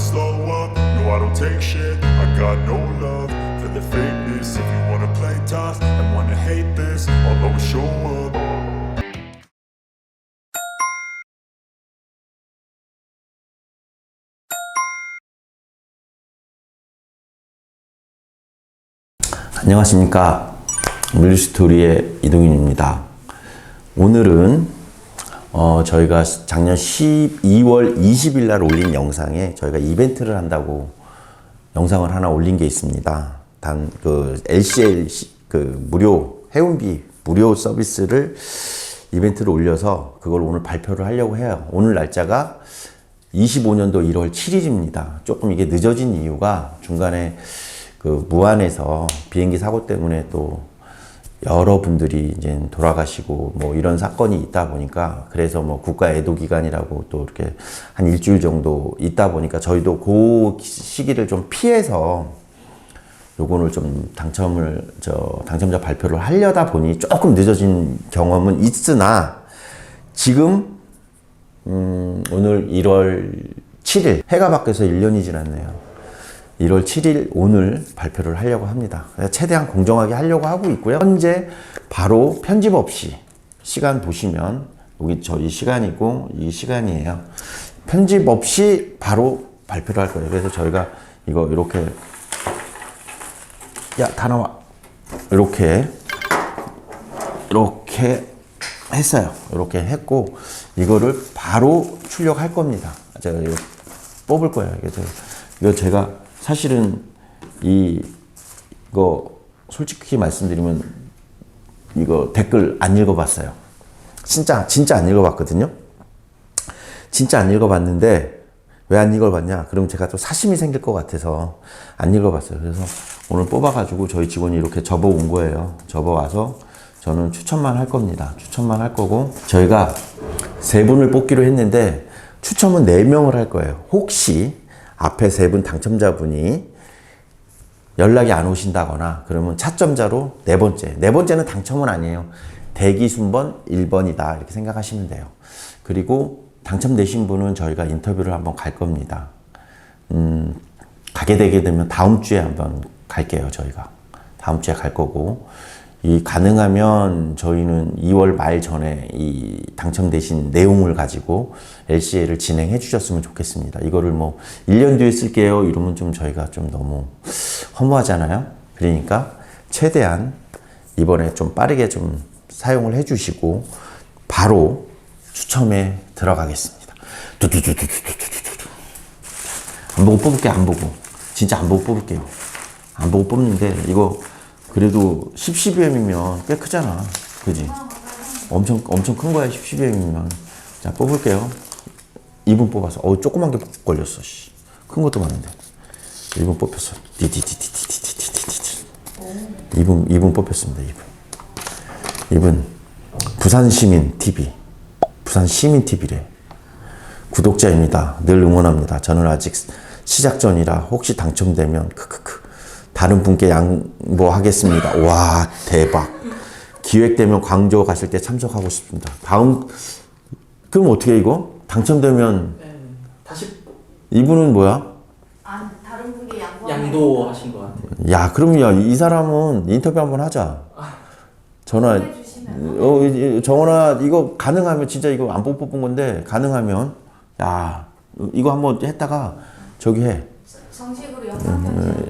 slow up. No, I don't take shit. I got no love for the fakeness. If you wanna play tough and wanna hate this, I'll always show up. 안녕하십니까 물리스토리의 이동윤입니다 오늘은 어, 저희가 작년 12월 20일 날 올린 영상에 저희가 이벤트를 한다고 영상을 하나 올린 게 있습니다 단 그 LCL 시- 그 무료 해운비 무료 서비스를 이벤트를 올려서 그걸 오늘 발표를 하려고 해요 오늘 날짜가 25년도 1월 7일입니다. 조금 이게 늦어진 이유가 중간에 그 무안에서 비행기 사고 때문에 또 여러분들이 이제 돌아가시고 뭐 이런 사건이 있다 보니까 그래서 뭐 국가 애도 기간이라고 또 이렇게 한 일주일 정도 있다 보니까 저희도 그 시기를 좀 피해서 요거를 좀 당첨을 저 당첨자 발표를 하려다 보니 조금 늦어진 경험은 있으나 지금 음, 오늘 1월 7일 해가 밖에서 1년이 지났네요. 1월 7일 오늘 발표를 하려고 합니다. 최대한 공정하게 하려고 하고 있고요. 현재 바로 편집 없이 시간 보시면 여기 저희 시간이고 이 시간이에요. 편집 없이 바로 발표를 할 거예요. 그래서 저희가 이거 이렇게 야 다 나와 이렇게 이렇게 했어요. 이렇게 했고 이거를 바로 출력할 겁니다. 제가 이거 뽑을 거예요. 이거 제가 사실은 이 이거 솔직히 말씀드리면 이거 댓글 안 읽어봤어요. 진짜 진짜 안 읽어봤거든요. 진짜 안 읽어봤는데 왜 안 읽어봤냐? 그럼 제가 또 사심이 생길 것 같아서 안 읽어봤어요. 그래서 오늘 뽑아가지고 저희 직원이 이렇게 접어온 거예요. 접어와서 저는 추천만 할 겁니다. 추천만 할 거고 저희가 세 분을 뽑기로 했는데 추첨은 네 명을 할 거예요. 혹시 앞에 세 분 당첨자분이 연락이 안 오신다거나 그러면 차점자로 네 번째. 네 번째는 당첨은 아니에요. 대기 순번 1번이다. 이렇게 생각하시면 돼요. 그리고 당첨되신 분은 저희가 인터뷰를 한번 갈 겁니다. 음, 가게 되게 되면 다음 주에 한번 갈게요, 저희가. 다음 주에 갈 거고. 이 가능하면 저희는 2월 말 전에 이 당첨되신 내용을 가지고 LCA를 진행해 주셨으면 좋겠습니다. 이거를 뭐 1년 뒤에 쓸게요 이러면 좀 저희가 좀 너무 허무하잖아요. 그러니까 최대한 이번에 좀 빠르게 좀 사용을 해 주시고 바로 추첨에 들어가겠습니다. 안 보고 뽑을게 안 보고 진짜 안 보고 뽑을게요. 안 보고 뽑는데 이거 그래도 10, 12M이면 꽤 크잖아. 그지? 엄청 엄청 큰 거야 10, 12M이면. 자 뽑을게요. 2분 뽑아서 어 조그만 게 걸렸어. 씨. 큰 것도 많은데. 2분 뽑혔어. 디디디디디디디디디. 2분 2분 뽑혔습니다. 2분. 2분 부산 시민 TV. 부산 시민 TV래. 구독자입니다. 늘 응원합니다. 저는 아직 시작 전이라 혹시 당첨되면 크크크 다른 분께 양보하겠습니다. 와 대박. 기획되면 광주 가실 때 참석하고 싶습니다. 다음 그럼 어떻게 이거 당첨되면 다시 이분은 뭐야? 아, 다른 분께 양보. 양도 하신 것 같아요. 야 그럼 야 이 사람은 인터뷰 한번 하자. 전화 어 이- 이- 정원아 이거 가능하면 진짜 이거 안 뽑은 건데 가능하면 야 이거 한번 했다가 저기 해. 정식으로 영상 편지.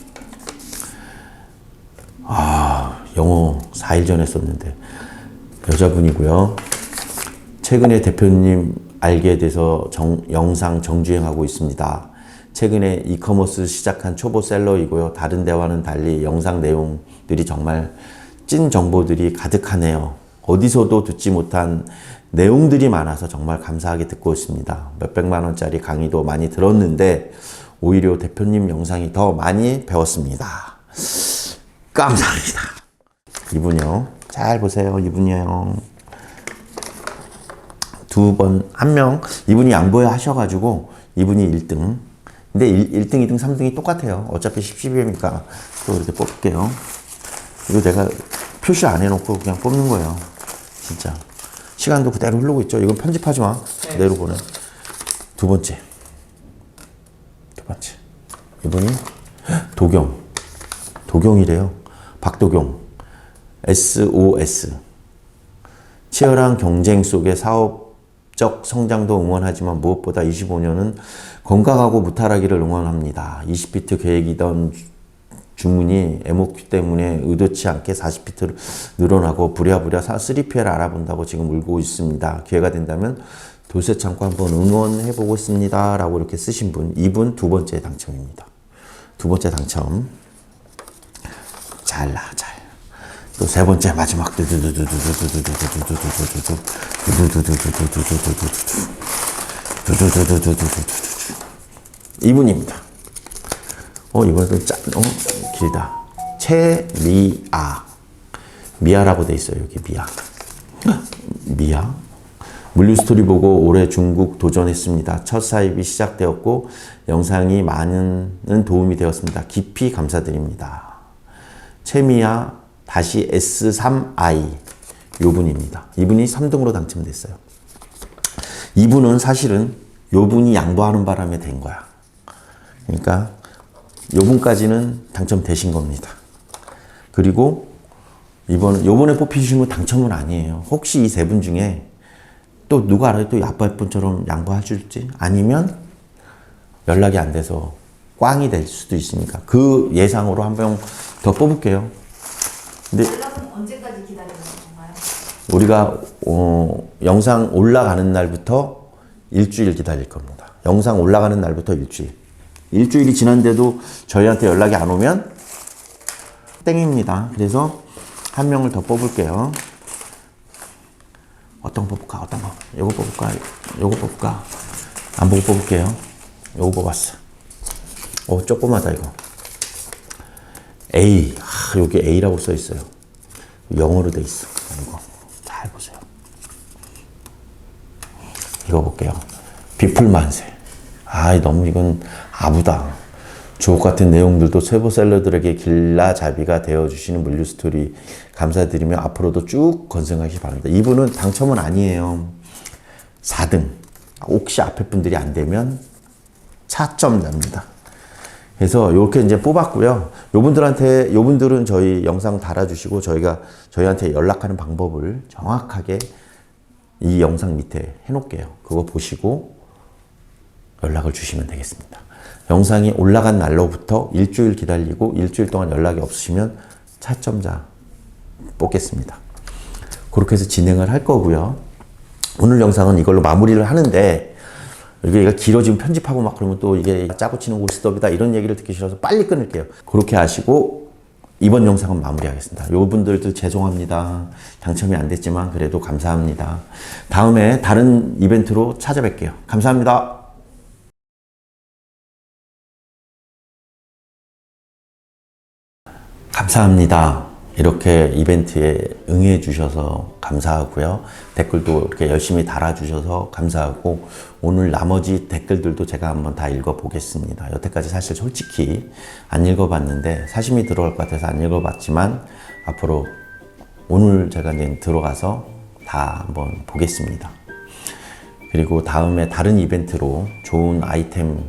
영어 4일 전에 썼는데, 여자분이고요. 최근에 대표님 알게 돼서 정- 영상 정주행하고 있습니다. 최근에 이커머스 시작한 초보 셀러이고요. 다른 데와는 달리 영상 내용들이 정말 찐 정보들이 가득하네요. 어디서도 듣지 못한 내용들이 많아서 정말 감사하게 듣고 있습니다. 몇백만 원짜리 강의도 많이 들었는데 오히려 대표님 영상이 더 많이 배웠습니다. 감사합니다. 이분요. 잘 보세요. 이분이요. 두 번, 한 명, 이분이 양보해 하셔가지고, 이분이 1등. 근데 1, 등 2등, 3등이 똑같아요. 어차피 10, 12회니까 또 이렇게 뽑을게요. 이거 내가 표시 안 해놓고 그냥 뽑는 거예요. 진짜. 시간도 그대로 흐르고 있죠. 이건 편집하지 마. 그대로 보내. 두 번째. 두 번째. 이분이 도경. 도경이래요. 박도경. SOS. 치열한 경쟁 속에 사업적 성장도 응원하지만 무엇보다 25년은 건강하고 무탈하기를 응원합니다. 20피트 계획이던 주문이 MOQ 때문에 의도치 않게 40피트로 늘어나고 부랴부랴 3PL 알아본다고 지금 울고 있습니다. 기회가 된다면 돌쇠 창고 한번 응원해 보고 있습니다. 라고 이렇게 쓰신 분, 이분 두 번째 당첨입니다. 두 번째 당첨. 잘 나, 잘. 또 세 번째 마지막 이분입니다. 어 이번에도 짠, 어 길다. 최미아 미아라고 돼 있어요 여기 미아. 미아. 물류 스토리 보고 올해 중국 도전했습니다. 첫 사입이 시작되었고 영상이 많은 도움이 되었습니다. 깊이 감사드립니다. 최미아 다시 S3i 요 분입니다. 이분이 3등으로 당첨됐어요. 이분은 사실은 요 분이 양보하는 바람에 된 거야. 그러니까 요 분까지는 당첨되신 겁니다. 그리고 이번 요번에 뽑히신 분 당첨은 아니에요. 혹시 이 세 분 중에 또 누가 알아요? 또 아빠 분처럼 양보해줄지 아니면 연락이 안 돼서 꽝이 될 수도 있으니까 그 예상으로 한 명 더 뽑을게요. 근데 연락은 언제까지 기다리는 건가요? 우리가 어, 영상 올라가는 날부터 일주일 기다릴 겁니다. 영상 올라가는 날부터 일주일. 일주일이 지난데도 저희한테 연락이 안 오면 땡입니다. 그래서 한 명을 더 뽑을게요. 어떤 거 뽑을까? 어떤 거? 요거 뽑을까? 요거 뽑을까? 안 보고 뽑을게요. 요거 뽑았어. 오, 조그마다 이거. A. 아, 여기 A라고 써 있어요. 영어로 돼 있어. 이거 잘 보세요. 이거 볼게요. 비풀만세. 아, 너무 이건 아부다. 주옥 같은 내용들도 세보셀러들에게 길라잡이가 되어주시는 물류 스토리 감사드리며 앞으로도 쭉 건승하시 기 바랍니다. 이분은 당첨은 아니에요. 4등. 혹시 앞에 분들이 안 되면 차점 납니다. 그래서 이렇게 이제 뽑았고요. 요분들한테 요분들은 저희 영상 달아주시고 저희가 저희한테 연락하는 방법을 정확하게 이 영상 밑에 해놓을게요. 그거 보시고 연락을 주시면 되겠습니다. 영상이 올라간 날로부터 일주일 기다리고 일주일 동안 연락이 없으시면 차점자 뽑겠습니다. 그렇게 해서 진행을 할 거고요. 오늘 영상은 이걸로 마무리를 하는데 이게 길어지면 편집하고 막 그러면 또 이게 짜고 치는 골스톱이다 이런 얘기를 듣기 싫어서 빨리 끊을게요. 그렇게 하시고 이번 영상은 마무리하겠습니다. 요 분들도 죄송합니다. 당첨이 안 됐지만 그래도 감사합니다. 다음에 다른 이벤트로 찾아뵐게요. 감사합니다. 감사합니다. 이렇게 이벤트에 응해 주셔서 감사하고요. 댓글도 이렇게 열심히 달아주셔서 감사하고 오늘 나머지 댓글들도 제가 한번 다 읽어보겠습니다. 여태까지 사실 솔직히 안 읽어봤는데 사심이 들어갈 것 같아서 안 읽어봤지만 앞으로 오늘 제가 이제 들어가서 다 한번 보겠습니다. 그리고 다음에 다른 이벤트로 좋은 아이템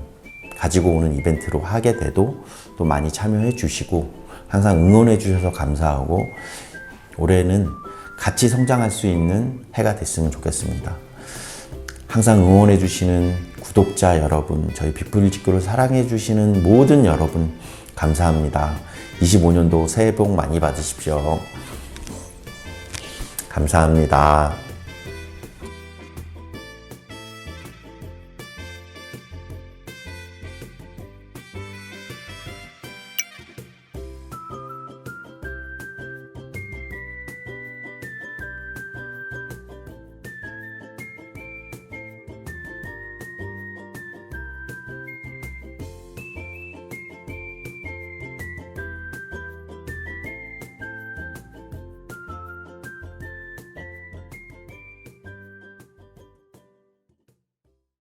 가지고 오는 이벤트로 하게 돼도 또 많이 참여해 주시고 항상 응원해 주셔서 감사하고 올해는 같이 성장할 수 있는 해가 됐으면 좋겠습니다. 항상 응원해 주시는 구독자 여러분, 저희 직구를 사랑해 주시는 모든 여러분 감사합니다. 25년도 새해 복 많이 받으십시오. 감사합니다.